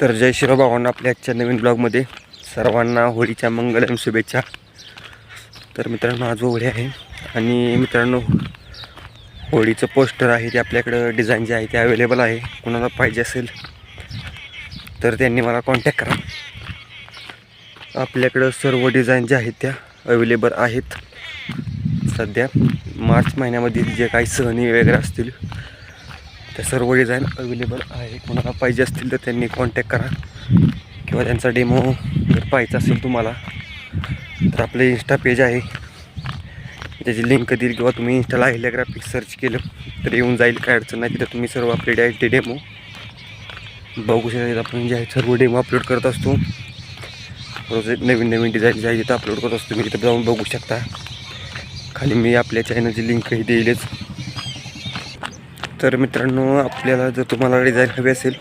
तर जय शिवराव भावांना आपल्या आजच्या नवीन ब्लॉगमध्ये सर्वांना होळीच्या मंगलम शुभेच्छा. तर मित्रांनो आज होळी आहे आणि मित्रांनो होळीचं पोस्टर आहे ते आपल्याकडं डिझाईन जे आहे ते अवेलेबल आहे. कोणाला पाहिजे असेल तर त्यांनी मला कॉन्टॅक्ट करा. आपल्याकडं सर्व डिझाईन ज्या आहेत त्या अवेलेबल आहेत. सध्या मार्च महिन्यामध्ये जे काही सहनी वगैरे असतील त्या सर्व डिझाईन अवेलेबल आहे कोणाला पाहिजे असतील तर त्यांनी कॉन्टॅक्ट करा. किंवा त्यांचा डेमो जर पाहायचा असेल तुम्हाला तर आपलं इन्स्टा पेज आहे. त्याची लिंक देईल किंवा तुम्ही इन्स्टाला ग्राफिक सर्च केलं तर येऊन जाईल. काय अडचण नाही. तिथं तुम्ही सर्व आपले डायरेक्ट डेमो बघू शकता आपण जे आहे सर्व डेमो अपलोड करत असतो. रोज एक नवीन नवीन डिझाईन जे आहे तिथं अपलोड करत असतो. तुम्ही तिथं जाऊन बघू शकता. खाली मी आपल्या चॅनलची लिंकही देईलच तर मित्रांनो आपल्याला जर तुम्हाला डिझाईन हवी असेल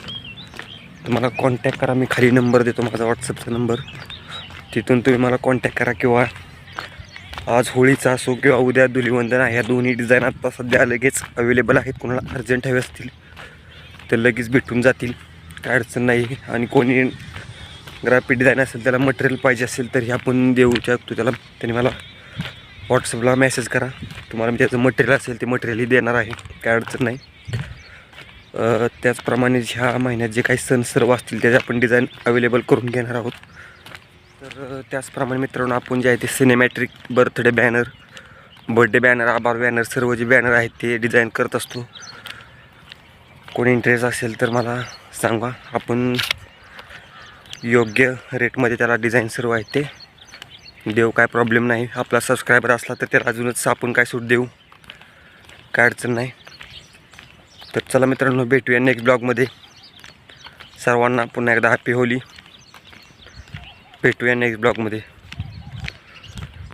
तर मला कॉन्टॅक्ट करा. मी खाली नंबर देतो माझा व्हॉट्सअपचा नंबर तिथून तुम्ही मला कॉन्टॅक्ट करा किंवा आज होळीचा असो किंवा उद्या धुलीवंदन आहे ह्या दोन्ही डिझाईन आत्ता सध्या लगेच अवेलेबल आहेत. कोणाला अर्जंट हवे असतील तर लगेच भेटून जातील. काय अडचण नाही. आणि कोणी ग्राफिक डिझाईन असेल त्याला मटेरियल पाहिजे असेल तर हे आपण देऊ. शकतो त्याला त्यांनी मला व्हॉट्सअपला मेसेज करा. तुम्हाला मी त्याचं मटेरियल असेल ते मटेरियलही देणार आहे. काय अडचण नाही. त्याचप्रमाणे ह्या महिन्यात जे काही सण सर्व असतील त्याचे आपण डिझाईन अवेलेबल करून घेणार आहोत. तर त्याचप्रमाणे मित्रांनो आपण जे आहे ते cinematic birthday banner birthday banner आभार बॅनर सर्व जे बॅनर आहेत ते डिझाईन करत असतो. कोणी इंटरेस्ट असेल तर मला सांगा. आपण योग्य रेटमध्ये त्याला डिझाईन सर्व आहेत ते देऊ काय प्रॉब्लेम नाही. आपला सबस्क्रायबर असला तर त्याला अजूनच आपण काय सूट देऊ. काय अडचण नाही. तर चला मित्रांनो भेटूया नेक्स्ट ब्लॉगमध्ये सर्वांना पुन्हा एकदा हॅपी होली. भेटूया नेक्स्ट ब्लॉगमध्ये